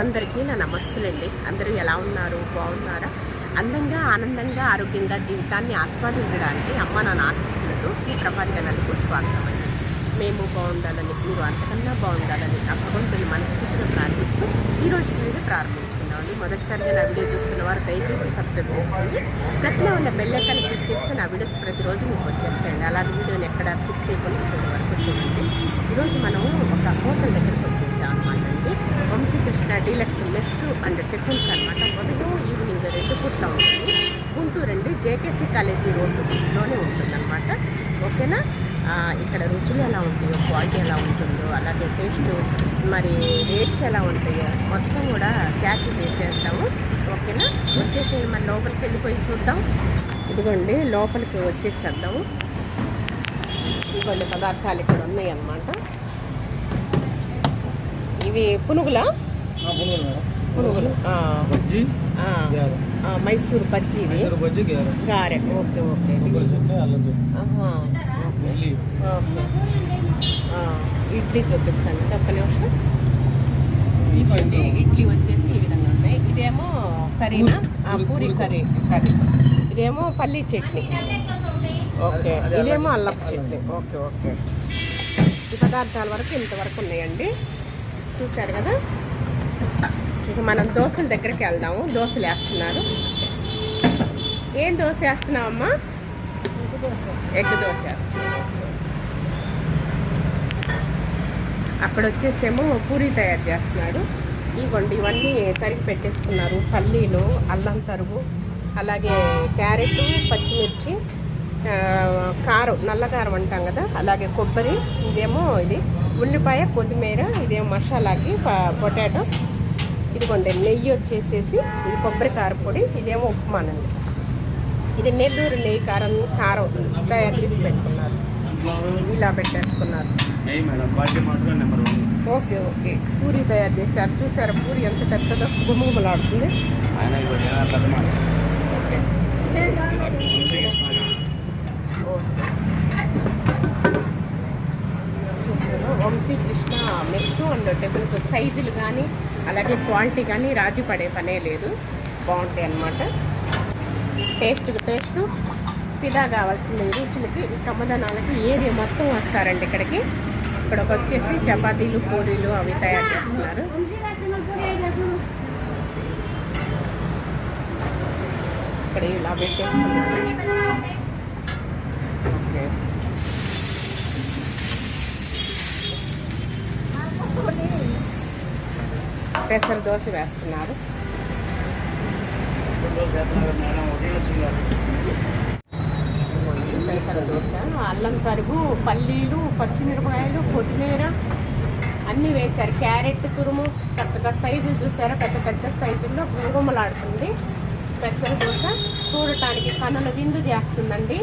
అందరికీ నా నమస్తులండి అందరూ ఎలా ఉన్నారు? బాగున్నారా? అందంగా ఆనందంగా ఆరోగ్యంగా జీవితాన్ని ఆస్వాదించడానికి అమ్మ నా ఆశీస్సులతో ఈ ప్రపంచానికి స్వాగతం మేము బాగుండాలని మీరు అంతకన్నా బాగుండాలని ఆ భగవంతుని మనస్ఫూర్తిగా ప్రార్థిస్తూ ఈ రోజు వీడియో ప్రారంభించుకున్నామండి మొదటిసారిగా నా వీడియో చూస్తున్న వారు దయచేసి సబ్స్క్రైబ్ చేసుకోండి ప్రతిలో ఉన్న బెల్లైకాన్ని క్లిక్ చేస్తే నా వీడియోస్ ప్రతిరోజు మీకు వచ్చేస్తాయండి. అలాంటి వీడియోని ఎక్కడ స్కిప్ చేయకుండా చేయడం వరకు చూడండి. ఈరోజు మనం ఒక హోటల్ దగ్గరికి Vamshikrishna deluxe mess and tiffins అనమాట ఉదయం ఈవినింగ్ రెండు పూట్ల ఉంటుంది గుంటూరు అండి జేకేసీ కాలేజీ రోడ్డులోనే ఉంటుందన్నమాట. ఓకేనా? ఇక్కడ రుచులు ఎలా ఉంటాయో క్వాలిటీ ఎలా ఉంటుందో అలాగే టేస్ట్ మరి రేట్స్ ఎలా ఉంటాయో మొత్తం కూడా క్యాచ్ చేసేస్తాము. ఓకేనా? వచ్చేసి మన లోపలికి వెళ్ళిపోయి చూద్దాం. ఇదిగోండి లోపలికి వచ్చేసేద్దాము. ఇదిగోండి పదార్థాలు ఇక్కడ ఉన్నాయి అన్నమాట ఇవి పునుగులా? ఆ, పునుగులు మేడం. పునుగులు. ఆ, బజ్జీ? ఆ, గారె. ఆ, Mysore bajji గారె. Okay okay. Idli. Okay. ఆ, ఇడ్లీ చూపిస్తాను ఒక్క నిమిషం ఇదిగోండి ఇడ్లీ వచ్చేసి ఈ విధంగా ఉన్నాయి. ఇదేమో కర్రీనా? ఆ, పూరి కర్రీ. కర్రీ. ఇదేమో పల్లీ చట్నీ. ఓకే. ఇదేమో చట్నీ. అల్లపు చట్నీ. Okay okay. ఈ పదార్థాల వరకు ఇంతవరకు ఉన్నాయండి. చూశారు కదా? ఇక మనం దోశల దగ్గరికి వెళ్దాము. దోశలు వేస్తున్నారు. ఏం దోశ వేస్తున్నావమ్మా? ఎగ్ దోశ అక్కడ వచ్చేసేమో పూరి తయారు చేస్తున్నాడు. ఇవ్వండి ఇవన్నీ తరిగి పెట్టేసుకున్నారు. పల్లీలు అల్లం తరుగు అలాగే క్యారెట్ పచ్చిమిర్చి కారం నల్లకారం అంటాం కదా? అలాగే కొబ్బరి ఇదేమో ఇది ఉల్లిపాయ కొత్తిమీర ఇదేమో మసాలాకి పొటాటో. ఇదిగోండి నెయ్యి వచ్చేసేసి ఇది కొబ్బరి కారపొడి ఇదేమో ఉప్మానండి ఇది నెల్లూరు నెయ్యి కారం కారం తయారు చేసి పెట్టుకున్నారు. ఇలా పెట్టేసుకున్నారు. Okay okay. పూరి తయారు చేశారు. చూసారా పూరి ఎంత పెద్దదో? ఓకే. ఓకే చూసారా Vamshi Krishna mess and tables సైజులు కానీ అలాగే క్వాలిటీ కానీ రాజీ పడే పనే లేదు. బాగుంటాయి అన్నమాట. Taste taste. ఫిదా కావాల్సిన రుచులకి ఈ కమ్మదనాలకి ఏరియా మొత్తం వస్తారండి ఇక్కడికి? ఇక్కడికి వచ్చేసి చపాతీలు పూరీలు అవి తయారు చేస్తున్నారు. ఇక్కడ ఇలా పెట్టేస్తున్నారు. ఓకే. పెసర దోశ వేస్తున్నారు. పెసర దోశ అల్లం తరుగు పల్లీలు పచ్చిమిరపకాయలు కొత్తిమీర అన్నీ వేశారు. క్యారెట్ తురుము చక్కగా సైజు చూసారా? పెద్ద పెద్ద సైజుల్లో గుమగుమలాడుతుంది పెసర దోశ చూడటానికి కన్నుల విందు చేస్తుందండి.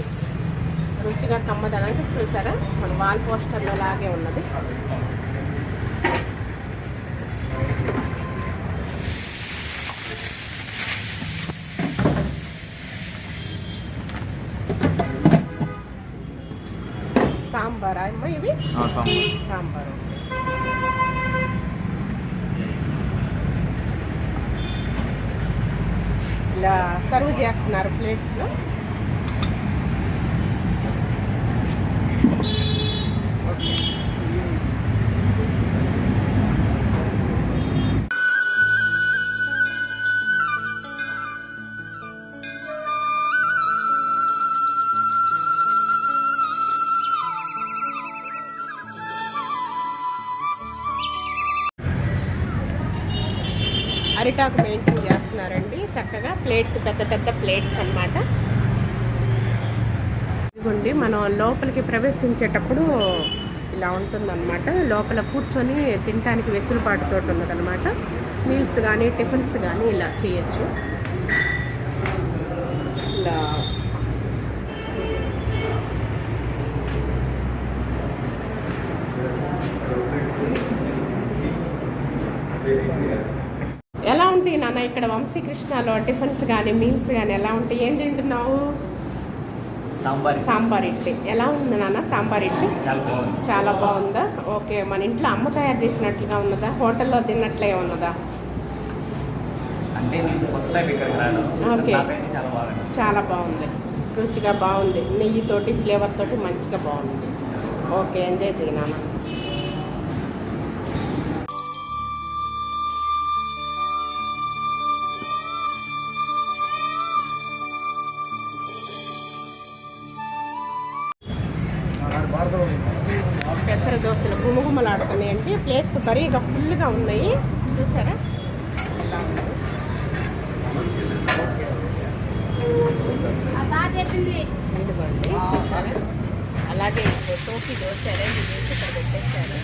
రుచిగా కమ్మదనానికి చూసారా? మన వాల్ పోస్టర్లో లాగే ఉన్నది సాంబారా అమ్మ ఇవి సాంబార్. ఇలా సర్వ్ చేస్తున్నారు ప్లేట్స్లో. అరిటాకు మెయింటైన్ చేస్తున్నారండి. చక్కగా ప్లేట్స్ పెద్ద పెద్ద ప్లేట్స్ అన్నమాట. ఇదిగోండి మనం లోపలికి ప్రవేశించేటప్పుడు ఇలా ఉంటుందన్నమాట. లోపల కూర్చొని తినడానికి వెసులుబాటుతో ఉన్నదనమాట మీల్స్ కానీ టిఫిన్స్ కానీ ఇలా చేయొచ్చు ఇలా ఎలా ఉంటాయి నాన్న ఇక్కడ వంశీకృష్ణలో టిఫిన్స్ కానీ మీల్స్ కానీ ఎలా ఉంటాయి? ఏం తింటున్నావు? సాంబార్ సాంబార్ ఇడ్లీ. ఎలా ఉంది నాన్న సాంబార్ ఇడ్లీ? చాలా బాగుంది. ఓకే మన ఇంట్లో అమ్మ తయారు చేసినట్లుగా ఉన్నదా? హోటల్లో తిన్నట్లే ఉన్నదా? అంటే ఫస్ట్ టైం. నాకైతే చాలా బాగుంది. రుచిగా బాగుంది. నెయ్యితోటి ఫ్లేవర్ తోటి మంచిగా బాగుంది. ఓకే ఎంజాయ్ చేయనామా అంటే ప్లేట్స్ బరీగా ఫుల్గా ఉన్నాయి. చూసారా? అలాగే ఇప్పుడు టోపీ దోశ అరేంజ్ చేసి ఇక్కడ పెట్టేశారు.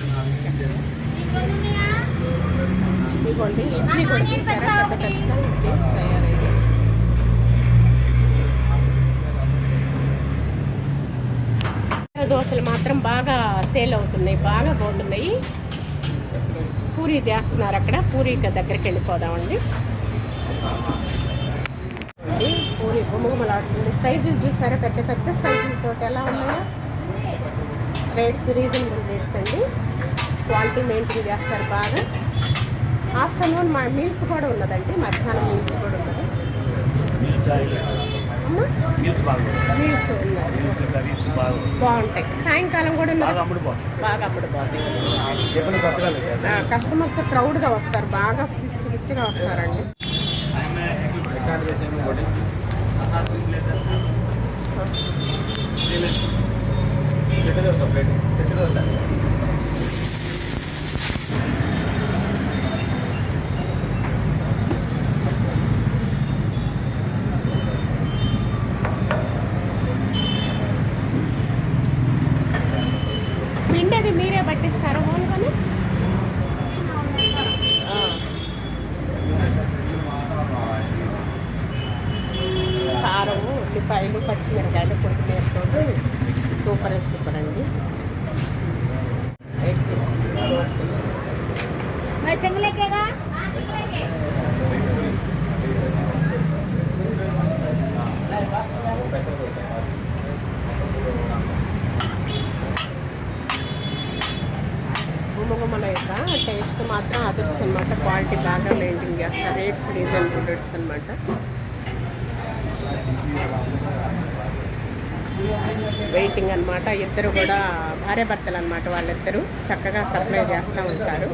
ఇదిగోండి ఇడ్లీ పెద్ద పెద్ద ఇడ్లీ తయారయ్యాయి. దోశలు మాత్రం బాగా సేల్ అవుతున్నాయి బాగా పోతున్నాయి. పూరి చేస్తున్నారు అక్కడ. పూరి దగ్గరికి వెళ్ళిపోదామండి. పూరి గుమగుమలాడుతుంది. సైజులు చూస్తారా? పెద్ద పెద్ద సైజులతో ఎలా ఉన్నాయో? రేట్స్ రీజనబుల్ రేట్స్ అండి. క్వాలిటీ మెయింటైన్ చేస్తారు బాగా. ఆఫ్టర్నూన్ మా మీల్స్ కూడా ఉన్నదండి. మధ్యాహ్నం మీల్స్ కూడా ఉన్నది. మీల్స్ బాగుంటాయి. సాయంకాలం కూడా బాగా అమ్ముడుపోతాయి కస్టమర్స్ క్రౌడ్గా వస్తారు. బాగా పిచ్చి పిచ్చిగా వస్తారండి. చెట్టు దోశ ప్లేట్ చెట్టు దోశ పిండి అది మీరే పట్టిస్తారా ఓన్గానే కారం ఉల్లిపాయలు పచ్చిమిరకాయలు కొత్తిమీరతో సూపర్ సూపర్ అండి ఎగ్ దోశలు. మరి గుమగుమల యొక్క టేస్ట్ మాత్రం అదర్స్ అనమాట క్వాలిటీ బాగా మెయింటైన్ చేస్తారు. రేట్స్ రీజనబుల్ రేట్స్ అనమాట వెయిటింగ్ అనమాట ఇద్దరు కూడా భార్య భర్తలు అనమాట వాళ్ళిద్దరూ. చక్కగా సప్లై చేస్తూ ఉంటారు.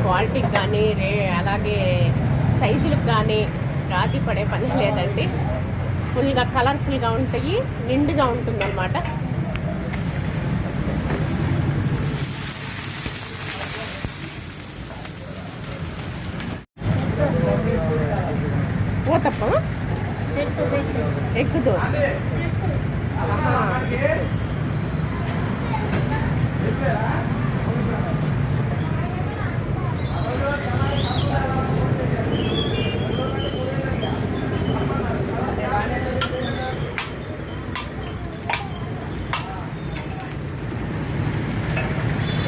క్వాలిటీకి కానీ రే అలాగే సైజులకు కానీ రాజీ పడే పని లేదండి. ఫుల్గా కలర్ఫుల్గా ఉంటాయి నిండుగా ఉంటుందన్నమాట ఊతప్ప ఎగ్ దోశ ఆహా, ఎగ్.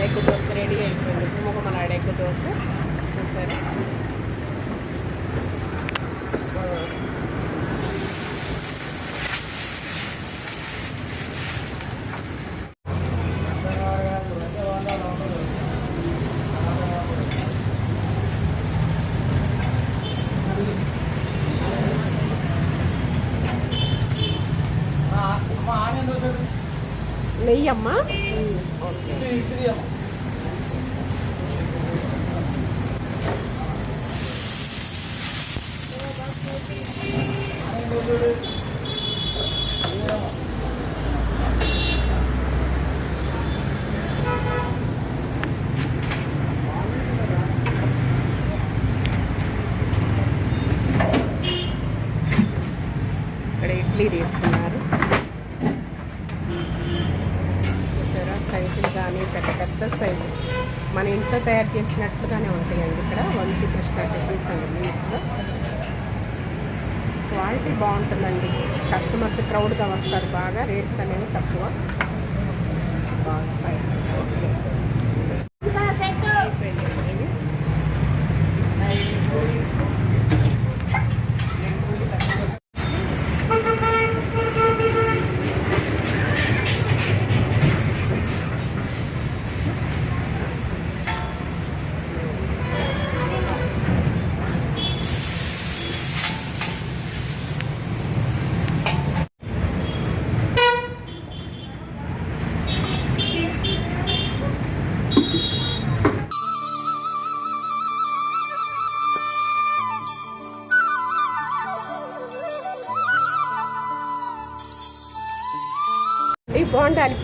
ఎగ్ దోశ రెడీ అయిపోయింది. గుమ్మగుమ్మలాడే ఎగ్ దోశ. చూసారా ఆ. నెయ్యి అమ్మా ఓకే ఇక్కడ ఇడ్లీ తీసుకున్నారు చూసారా సైజులు కానీ పెద్ద పెద్ద సైజు మన ఇంట్లో తయారు చేసినట్లుగానే ఉంటాయండి ఇక్కడ వంశీ కృష్ణ టిఫిన్స్ అండి మీట్లో క్వాలిటీ బాగుంటుందండి కస్టమర్స్ క్రౌడ్గా వస్తారు బాగా రేట్స్ అనేవి తక్కువ.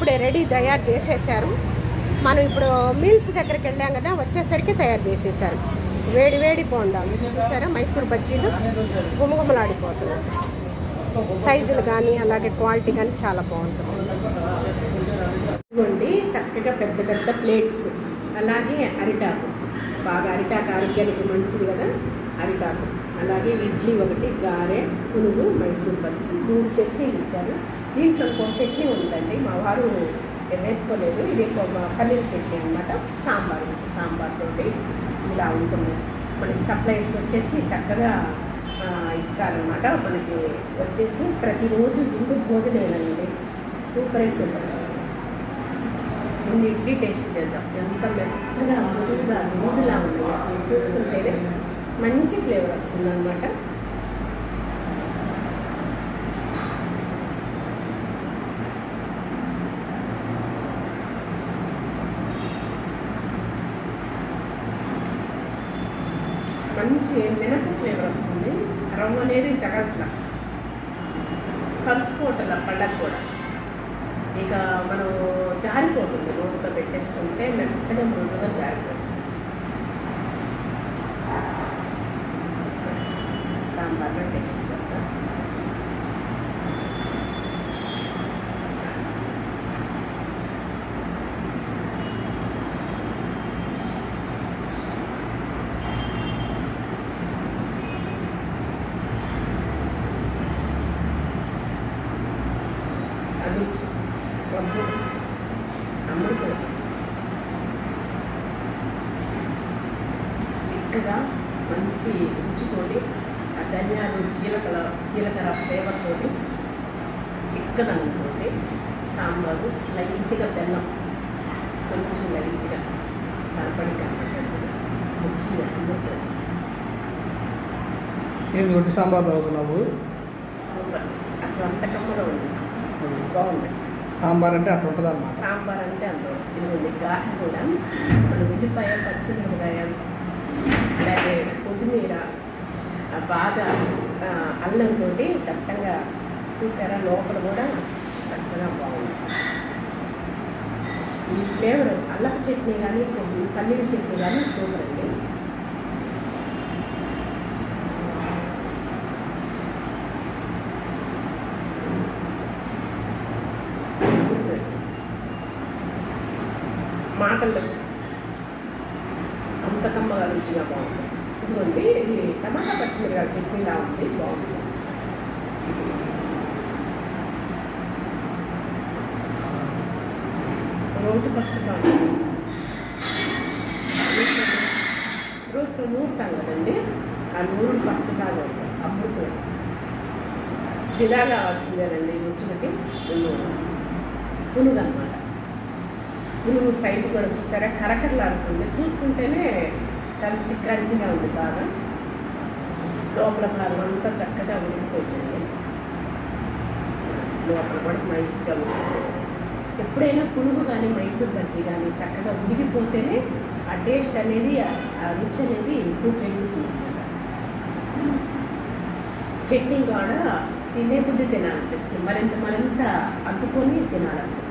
ఇప్పుడే రెడీ తయారు చేసేసారు. మనం ఇప్పుడు మీల్స్ దగ్గరికి వెళ్ళాం కదా వచ్చేసరికి తయారు చేసేసారు. వేడి వేడి బోండాలు. చూసారా? మైసూర్ బజ్జీలు గుమగుమలాడిపోతున్నాయి. సైజులు కానీ అలాగే క్వాలిటీ కానీ చాలా బాగుంటుంది. ఇదిగోండి చక్కగా పెద్ద పెద్ద ప్లేట్స్. అలాగే అరిటాకు. బాగా అరిటాకు ఆరోగ్యానికి మంచిది కదా అరిటాకు. అలాగే ఇడ్లీ ఒకటి గారె పునుగు మైసూర్ బజ్జీ. మూడు చట్నీలు ఇచ్చారు. దీంట్లో ఇంకో చట్నీ ఉందండి. మా వారు వేసుకోలేదు. ఇది ఒక పన్నీర్ చట్నీ అనమాట సాంబార్. సాంబార్ తోటి ఇలా ఉంటుంది. మనకి సప్లైస్ వచ్చేసి చక్కగా ఇస్తారనమాట మనకి వచ్చేసి ప్రతిరోజు ముందు భోజనం ఏదండి సూపరే సూపర్. ముందు ఇడ్లీ టేస్ట్ చేద్దాం. ఎంత మెత్తగా ముందుగా ముందులా ఉంది చూస్తుంటేనే మంచి ఫ్లేవర్ వస్తుంది అనమాట మంచి మినప ఫ్లేవర్ వస్తుంది రవ్వ అనేది తగలట్ల కలుసుకోవటం పళ్ళకు కూడా ఇక మనం జారిపోతుంది నోట్లో పెట్టేసుకుంటే మెత్తగా మృదుగా జారిపోతుంది సాంబార్లో టేస్ట్ చేద్దాం అదృష్టం అమృతం అమృతం చిక్కగా మంచి రుచితోటి ఆ ధనియాలు జీలకర్ర జీలకర్ర ఫ్లేవర్తోటి చిక్కదనంతో సాంబారు లైట్గా బెల్లం కొంచెం లైట్గా కనపడి కనపడి రుచి అమృతం ఏంది ఒకటి సాంబార్ తాగుతున్నావు సూపర్. అసలు అంత కమ్మగా ఉంది. బాగుంది. సాంబార్ అంటే అట్లా ఉంటుంది అన్నమాట సాంబార్ అంటే అందులో ఇదిగోండి గాలి కూడా. మన ఉల్లిపాయ పచ్చిమిరపకాయ అలాగే కొత్తిమీర బాగా అల్లంతో దట్టంగా చూసారా? లోపల కూడా చక్కగా బాగుంది ఈ ఫ్లేవర్ అల్లపు చట్నీ కానీ పల్లీల చట్నీ కానీ సూపర్ అండి. మాటల్లో అంత కమ్మగా రుచిగా బాగుంది. ఇదిగోండి ఇది టమాటా పచ్చిమిరకాయ చట్నీలా ఉంది. బాగుంది. రోడ్డు రూట్ ఉంది నూరుతాం కదండి ఆ నూరు పచ్చలాగా ఉంది శిలా కావాల్సిందేనండి రుచులకి పునుగు పునుగు అనమాట పునుగు సైజు కూడా చూసారా కరకరలాడుతుంది. చూస్తుంటేనే క్రంచి క్రంచిగా ఉంది బాగా. లోపల భాగం అంతా చక్కగా ఉడికిపోయిందండి. లోపల కూడా మైస్గా ఉడికిపోయింది. ఎప్పుడైనా పులుగు కానీ మైసూర్ బజ్జీ కానీ చక్కగా ఉడికిపోతేనే ఆ టేస్ట్ అనేది ఆ- రుచి అనేది ఎక్కువ పెరుగుతుంది చట్నీ కూడా తినే కొద్ది తినాలనిపిస్తుంది. మరింత మరింత అడ్డుకొని తినాలనిపిస్తుంది.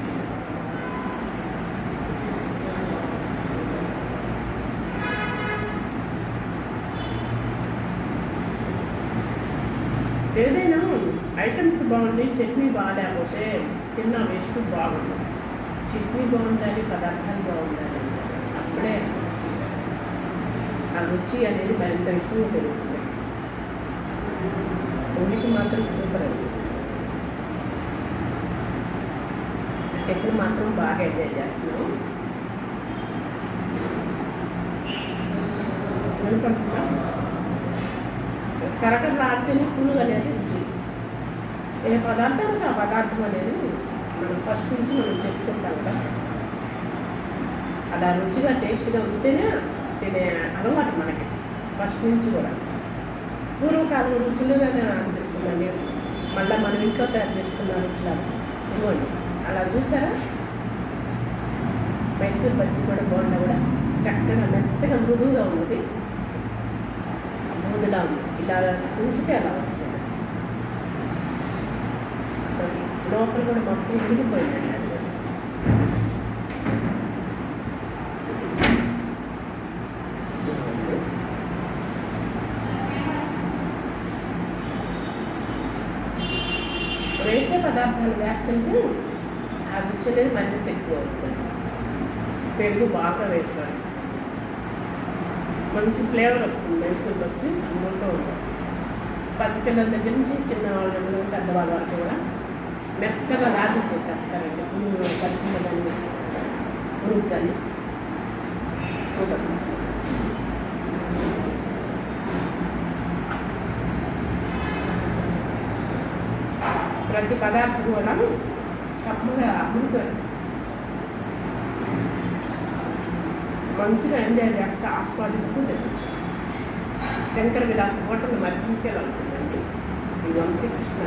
టేస్ట్ బాగుంది? చట్నీ బాగాలేకపోతే తిన్న వేస్ట్ బాగుంది. చట్నీ బాగుండాలి పదార్థాలు బాగుండాలి. అప్పుడే ఆ రుచి అనేది మరింత ఎక్కువ పెరుగుతుంది. ఉనికి మాత్రం సూపర్ అండి టిఫిన్ మాత్రం బాగా ఎంజాయ్ చేస్తున్నాం వినపడుతుందా కరకరలాడితేనే పులుగు అనేది ఏ పదార్థానికి ఆ పదార్థం అనేది మనం ఫస్ట్ నుంచి మనం చెప్పుకుంటాం కదా. అలా రుచిగా టేస్ట్గా ఉంటేనే తినే అలవాటు మనకి. ఫస్ట్ నుంచి కూడా. పూర్వకాలం రుచులుగానే అనిపిస్తుందండి మళ్ళీ మనం ఇంట్లో తయారు చేసుకున్న రుచులు. ఇవ్వండి అలా చూసారా? మైసూర్ పచ్చి కూడా బాగుండా కూడా చక్కగా మెత్తగా మృదువుగా ఉన్నది. మృదులా ఉంది ఇలా తుంచితే అలా వస్తుంది. లోపల కూడా మొత్తం విరిగిపోయిందండి వేసే పదార్థాలు వేస్తుంటే ఆ రుచి అనేది మరింత ఎక్కువ అవుతుంది. పెరుగు బాగా వేసాను మంచి ఫ్లేవర్ వస్తుంది. మైసూర్ వచ్చి అమ్ముతూ ఉంటాం పసిపిల్లల దగ్గర నుంచి చిన్నవాళ్ళ పెద్దవాళ్ళ వరకు కూడా మెత్తగా రాగి చేసేస్తారండి. పచ్చిన దాన్ని ఉనికి కానీ ప్రతి పదార్థం కూడా కమ్మగా అమృతం. మంచిగా ఎంజాయ్ చేస్తే ఆస్వాదిస్తూ తినచ్చు. శంకర విలాస్ హోటల్ మర్పించాలనుకుందండి. ఈ వంశీకృష్ణ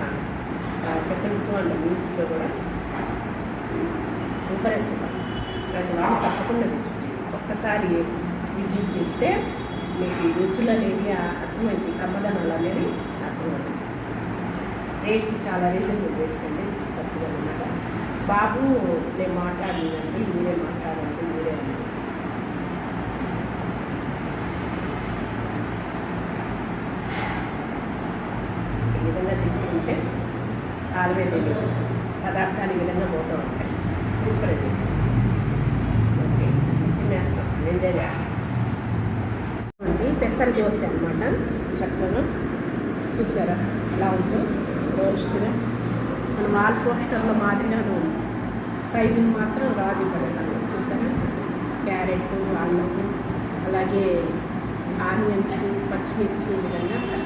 పెసల్స్ అండ్ మీల్స్లో కూడా. సూపరే సూపర్. ప్రతి వాళ్ళు తప్పకుండా విజిట్ చేయండి. ఒక్కసారి విజిట్ చేస్తే మీకు రుచులు అనేవి అర్థమైంది కమ్మదనాలు అనేవి అర్థమవుతుంది రేట్స్ చాలా రీజనబుల్ రేట్స్ అండి తక్కువ బాబు నేను మాట్లాడినండి మీరే మాట్లాడండి మీరే అన్నారు. ఈ విధంగా తింటుంటే కాలువే తెలియదు పదార్థాలు ఈ విధంగా పోతూ ఉంటాయి. సూపర్ అండి. ఓకే తినేస్తాం. ఎంజాయ్ చేస్తాం. అండి పెసర దోశ అనమాట చక్కగా చూసారా? ఎలా ఉందో? రోస్ట్గా మన వాల్ పోస్టర్లో మాదిరిగానే ఉంది. సైజుని మాత్రం రాజు పడేలాగా చూసారా? క్యారెట్ అల్లం అలాగే ఆనియన్స్ పచ్చిమిర్చి ఈ విధంగా చక్కగా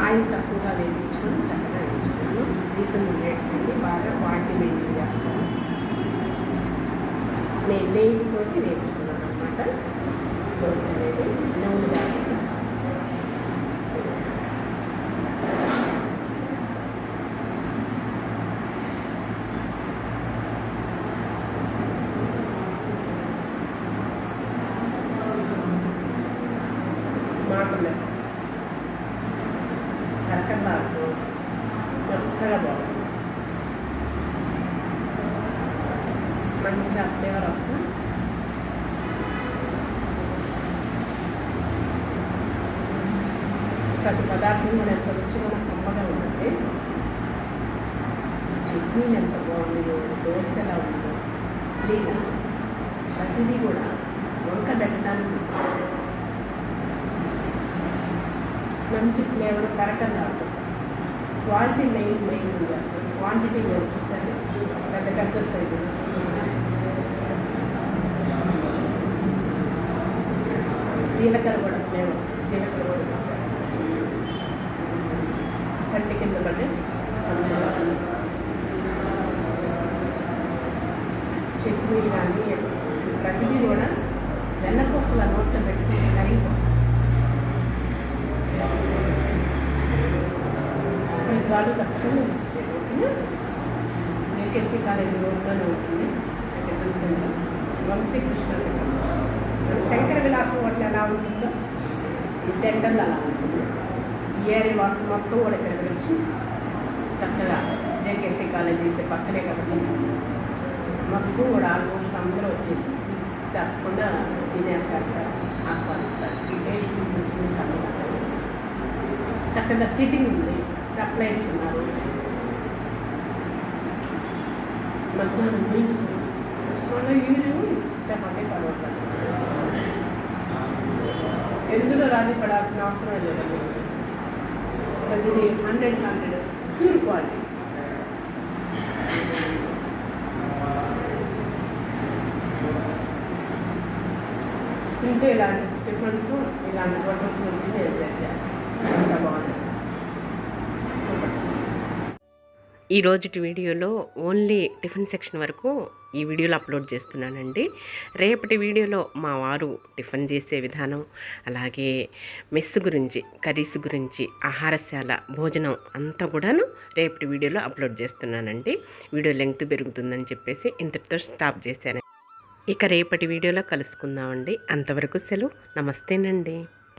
ఆయిల్ తక్కువగా వేయించుకొని చక్కగా వేయించుకున్నాను. రీసన్ మిల్లెట్స్ అండి బాగా వాటిని మెయింటైన్ చేస్తాను. నేను నెయ్యితోటి వేయించుకున్నాను అనమాట దోశ అనేది నూనె కాకుండా మాటలే కరకరలాడుతూ కొత్తగా బాగుంది మంచిగా ఫ్లేవర్ వస్తుంది ప్రతి పదార్థం కూడా ఎంత రుచిగా కమ్మగా ఉందండి చట్నీలు ఎంత బాగుందో దోశ ఎలా ఉందో ఇడ్లీగా ప్రతిదీ కూడా వంక పెట్టడానికి మంచి ఫ్లేవర్ రాదు క్వాలిటీ మెయిన్ మెయిన్ చేస్తాం క్వాంటిటీ కూడా చూస్తే పెద్ద పెద్ద సైజు జీలకర్ర కూడా ఫ్లేవర్ జీలకర్ర కూడా కంటి కింద పడి చట్నీ కానీ ప్రతిదీ కూడా వెన్నపూసల నోట్లో పెట్టుకుంటే కరిగిపోతుంది ప్రతి వాళ్ళు తప్పకుండా ఓకేనా జేకేసీ కాలేజీ రోడ్లోనే ఉంటుంది tiffin centre Vamshikrishna centre. Shankara విలాసం హోటల్ ఎలా ఉంటుందో ఈ సెంటర్లో అలా ఉంటుంది ఏరి వాసు మొత్తం కూడా ఇక్కడికి వచ్చి చక్కగా జేకేసీ కాలేజీ అయితే పక్కనే కదండి మొత్తం కూడా ఆల్మోస్ట్ అందరూ వచ్చేసి తప్పకుండా తినేసేస్తారు ఆస్వాదిస్తారు ఈ టేస్ట్ రుచి కన్నా చక్కగా సిట్టింగ్ ఉంది సప్లై ఉన్నారు మధ్యాహ్నం మీల్స్ మళ్ళీ ఈవినింగ్ చపాతీ పరోటా ఎందులో రాజీ పడాల్సిన అవసరం లేదండి ప్రతిదీ హండ్రెడ్ హండ్రెడ్ ప్యూర్ క్వాలిటీ తింటే ఇలాంటి టిఫిన్స్ ఇలాంటి హోటల్స్ తింటే ఎంత ఈ రోజుటి వీడియోలో ఓన్లీ టిఫిన్ సెక్షన్ వరకు ఈ వీడియోలో అప్లోడ్ చేస్తున్నానండి. రేపటి వీడియోలో మా వారు టిఫిన్ చేసే విధానం అలాగే మెస్ గురించి కర్రీస్ గురించి ఆహారశాల భోజనం అంతా కూడాను రేపటి వీడియోలో అప్లోడ్ చేస్తున్నానండి. వీడియో లెంగ్త్ పెరుగుతుందని చెప్పేసి ఇంతటితో స్టాప్ చేశాను ఇక రేపటి వీడియోలో కలుసుకుందామండి. అంతవరకు సెలవు. నమస్తేనండి.